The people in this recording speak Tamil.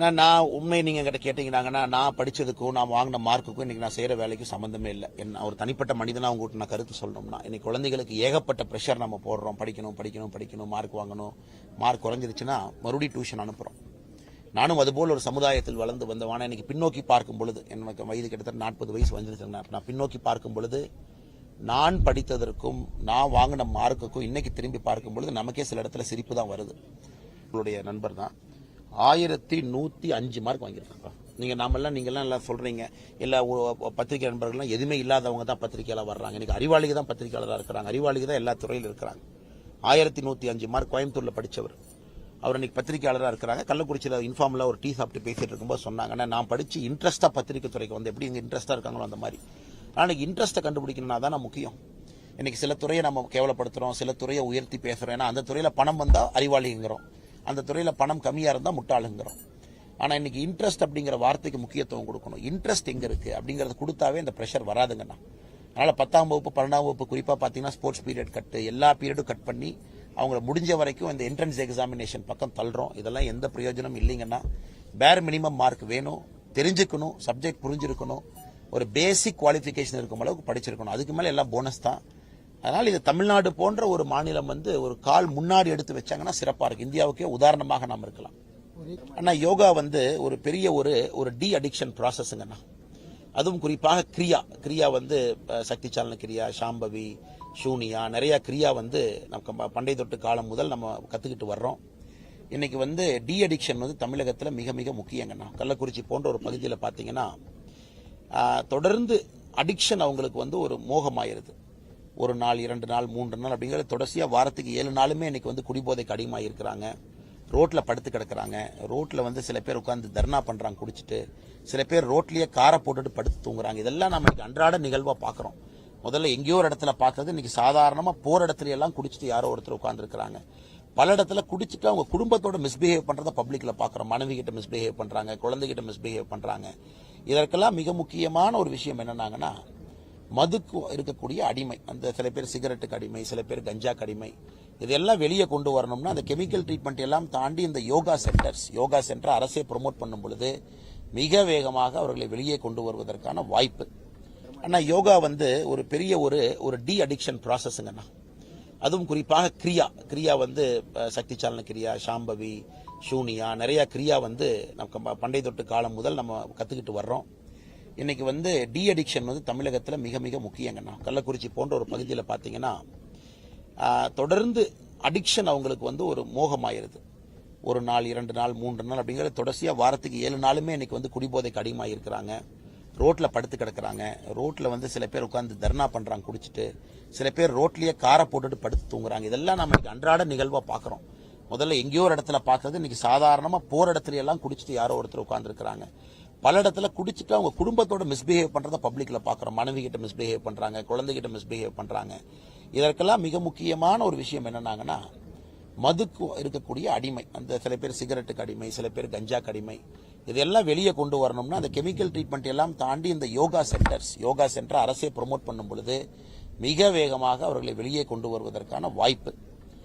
நான் நான் உண்மை நீங்க என்கிட்ட கேட்டீங்கன்னாங்கன்னா நான் படிச்சதுக்கும் நான் வாங்கின மார்க்குக்கும் இன்னைக்கு நான் செய்யற வேலைக்கும் சம்பந்தமே இல்லை. என்ன ஒரு தனிப்பட்ட மனிதனா உங்ககிட்ட நான் கருத்து சொல்லணும்னா இன்னைக்கு குழந்தைகளுக்கு ஏகப்பட்ட ப்ரெஷர் நம்ம போடுறோம். படிக்கணும் படிக்கணும் படிக்கணும் மார்க் வாங்கணும். மார்க் குறைஞ்சிருச்சுன்னா மறுபடியும் டியூஷன் அனுப்புறோம். நானும் அதுபோல் ஒரு சமுதாயத்தில் வளர்ந்து வந்தவான இன்னைக்கு பின்னோக்கி பார்க்கும் பொழுது எனக்கு வயது கிட்டத்தட்ட நாற்பது வயசு வந்துருச்சுன்னா நான் பின்னோக்கி பார்க்கும் பொழுது நான் படித்ததற்கும் நான் வாங்கின மார்க்குக்கும் இன்னைக்கு திரும்பி பார்க்கும் பொழுது நமக்கே சில இடத்துல சிரிப்பு தான் வருது. உங்களுடைய நண்பர் தான். ஆயிரத்தி நூத்தி அஞ்சு மார்க் வாங்கியிருக்காங்க. நீங்க நாமெல்லாம் நீங்க எல்லாம் சொல்கிறீங்க சொல்றீங்க இல்ல பத்திரிகை நண்பர்கள்லாம் எதுவுமே இல்லாதவங்க தான் பத்திரிகையாளர் வர்றாங்க. இன்னைக்கு அறிவாளிக தான் பத்திரிகையாளராக இருக்கிறாங்க. அறிவாளிக தான் எல்லா துறையிலும் இருக்கிறாங்க. ஆயிரத்தி நூத்தி அஞ்சு மார்க் கோயம்புத்தூர்ல படிச்சவர். அவர் இன்னைக்கு பத்திரிகையாளராக இருக்கிறாங்க. கள்ளக்குறிச்சியில் இன்ஃபார்மில் ஒரு டீ சாப்பிட்டு பேசிட்டு இருக்கும்போது சொன்னாங்க நான் படித்து இன்ட்ரெஸ்ட்டாக பத்திரிகை துறைக்கு வந்து எப்படி இங்கே இன்ட்ரெஸ்டா இருக்காங்களோ அந்த மாதிரி. ஆனால் இன்னைக்கு இன்ட்ரெஸ்ட்டை கண்டுபிடிக்கணும்னா தான் முக்கியம். இன்னைக்கு சில துறையை நம்ம கேவலப்படுத்துகிறோம் சில துறையை உயர்த்தி பேசுகிறோம் ஏன்னா அந்த துறையில் பணம் வந்தால் அறிவாளிங்கிறோம். அந்த துறையில் பணம் கம்மியாக இருந்தால் முட்டாளுங்கிறோம். ஆனால் இன்னைக்கு இன்ட்ரெஸ்ட் அப்படிங்கிற வார்த்தைக்கு முக்கியத்துவம் கொடுக்கணும். இன்ட்ரெஸ்ட் எங்கே இருக்குது அப்படிங்கிறத கொடுத்தாவே இந்த ப்ரெஷர் வராதுங்கண்ணா அதனால் பத்தாம் வகுப்பு பன்னெண்டாம் வகுப்பு குறிப்பாக பார்த்தீங்கன்னா ஸ்போர்ட்ஸ் பீரியட் கட்டு எல்லா பீரியடும் கட் பண்ணி அவங்கள முடிஞ்ச வரைக்கும் இந்த என்ட்ரன்ஸ் எக்ஸாமினேஷன் பக்கம் தள்ளுறோம். இதெல்லாம் எந்த பிரயோஜனம் இல்லைங்கன்னா பேர் மினிமம் மார்க் வேணும். தெரிஞ்சுக்கணும். சப்ஜெக்ட் புரிஞ்சிருக்கணும். ஒரு பேசிக் குவாலிஃபிகேஷன் இருக்கும் அளவுக்கு படிச்சிருக்கணும். அதுக்கு மேலே எல்லாம் போனஸ் தான். அதனால் இது தமிழ்நாடு போன்ற ஒரு மாநிலம் வந்து ஒரு கால் முன்னாடி எடுத்து வச்சாங்கன்னா சிறப்பாக இருக்கு இந்தியாவுக்கே உதாரணமாக நாம் இருக்கலாம். அண்ணா யோகா வந்து ஒரு பெரிய ஒரு ஒரு டி அடிக்ஷன் ப்ராசஸ்ங்கண்ணா அதுவும் குறிப்பாக கிரியா. கிரியா வந்து சக்தி சாலன கிரியா சாம்பவி ஷூனியா நிறையா கிரியா வந்து நமக்கு பண்டைய பண்டை தொட்டு காலம் முதல் நம்ம கற்றுக்கிட்டு வர்றோம். இன்னைக்கு வந்து டி அடிக்ஷன் வந்து தமிழகத்தில் மிக மிக முக்கியங்கண்ணா கள்ளக்குறிச்சி போன்ற ஒரு பகுதியில் பார்த்தீங்கன்னா தொடர்ந்து அடிக்ஷன் அவங்களுக்கு வந்து ஒரு மோகமாயிருது. ஒரு நாள் இரண்டு நாள் மூன்று நாள் அப்படிங்கிறது தொடர்ச்சியாக வாரத்துக்கு ஏழு நாளுமே இன்னைக்கு வந்து குடிபோதைக்கு அடிமையாக இருக்கிறாங்க ரோட்டில் படுத்து கிடக்குறாங்க. ரோட்டில் வந்து சில பேர் உட்காந்து தர்ணா பண்ணுறாங்க குடிச்சிட்டு. சில பேர் ரோட்லேயே காரை போட்டுட்டு படுத்து தூங்குறாங்க. இதெல்லாம் நம்ம இன்னைக்கு அன்றாட நிகழ்வாக பார்க்குறோம் முதல்ல எங்கேயோ ஒரு இடத்துல பார்த்தது இன்னைக்கு சாதாரணமாக போகிற இடத்துல எல்லாம் குடிச்சிட்டு யாரோ ஒருத்தர் உட்காந்துருக்கிறாங்க பல இடத்துல குடிச்சிட்டு அவங்க குடும்பத்தோட மிஸ்பிஹேவ் பண்ணுறத பப்ளிக்கில் பார்க்குறோம் மனைவி கிட்ட மிஸ்பிஹேவ் பண்ணுறாங்க குழந்தைகிட்ட மிஸ்பிஹேவ் பண்ணுறாங்க இதற்கெல்லாம் மிக முக்கியமான ஒரு விஷயம் என்னன்னாங்கன்னா மதுக்கு இருக்கக்கூடிய அடிமை. அந்த சில பேர் சிகரெட்டுக்கு அடிமை சில பேர் கஞ்சாக்கு அடிமை. இதெல்லாம் வெளியே கொண்டு வரணும்னா அந்த கெமிக்கல் ட்ரீட்மெண்ட் எல்லாம் தாண்டி இந்த யோகா சென்டர்ஸ் யோகா சென்டர் அரசே ப்ரோமோட் பண்ணும் பொழுது மிக வேகமாக அவர்களை வெளியே கொண்டு வருவதற்கான வாய்ப்பு. அண்ணா யோகா வந்து ஒரு பெரிய ஒரு ஒரு டி அடிக்ஷன் ப்ராசஸ்ங்கண்ணா அதுவும் குறிப்பாக கிரியா. கிரியா வந்து சக்தி சாலன கிரியா சாம்பவி ஷூனியா நிறையா கிரியா வந்து நமக்கு பண்டை தொட்டு காலம் முதல் நம்ம கற்றுக்கிட்டு வர்றோம். இன்னைக்கு வந்து டி அடிக்ஷன் வந்து தமிழகத்தில் மிக மிக முக்கியங்கண்ணா. கள்ளக்குறிச்சி போன்ற ஒரு பகுதியில் பார்த்தீங்கன்னா தொடர்ந்து அடிக்ஷன் அவங்களுக்கு வந்து ஒரு மோகமாயிருது. ஒரு நாள் இரண்டு நாள் மூன்று நாள் அப்படிங்கிற தொடர்ச்சியாக வாரத்துக்கு ஏழு நாளுமே இன்னைக்கு வந்து குடிபோதைக்கு அடிமையாக இருக்கிறாங்க ரோட்டில் படுத்து கிடக்குறாங்க. ரோட்டில் வந்து சில பேர் உட்காந்து தர்ணா பண்ணுறாங்க குடிச்சிட்டு. சில பேர் ரோட்லேயே காரை போட்டுட்டு படுத்து தூங்குறாங்க. இதெல்லாம் நம்ம இன்னைக்கு அன்றாட நிகழ்வாக பார்க்குறோம் முதல்ல எங்கேயோ ஒரு இடத்துல பார்க்கறது இன்னைக்கு சாதாரணமாக போகிற இடத்துல எல்லாம் குடிச்சிட்டு யாரோ ஒருத்தர் உட்காந்துருக்குறாங்க பல இடத்துல குடிச்சிட்டு அவங்க குடும்பத்தோட மிஸ்பிஹேவ் பண்றத பப்ளிக்ல பாக்குறோம். மனைவி கிட்ட மிஸ்பிஹேவ் பண்றாங்க குழந்தைகிட்ட மிஸ்பிஹேவ் பண்றாங்க. இதற்கெல்லாம் மிக முக்கியமான ஒரு விஷயம் என்னன்னாங்கன்னா மதுக்கு இருக்கக்கூடிய அடிமை அந்த சில பேர் சிகரெட்டுக்கு அடிமை சில பேர் கஞ்சாக்கு அடிமை இதெல்லாம் வெளியே கொண்டு வரணும்னா அந்த கெமிக்கல் ட்ரீட்மெண்ட் எல்லாம் தாண்டி இந்த யோகா சென்டர்ஸ் யோகா சென்டர் அரசே ப்ரொமோட் பண்ணும் பொழுது மிக வேகமாக அவர்களை வெளியே கொண்டு வருவதற்கான வாய்ப்பு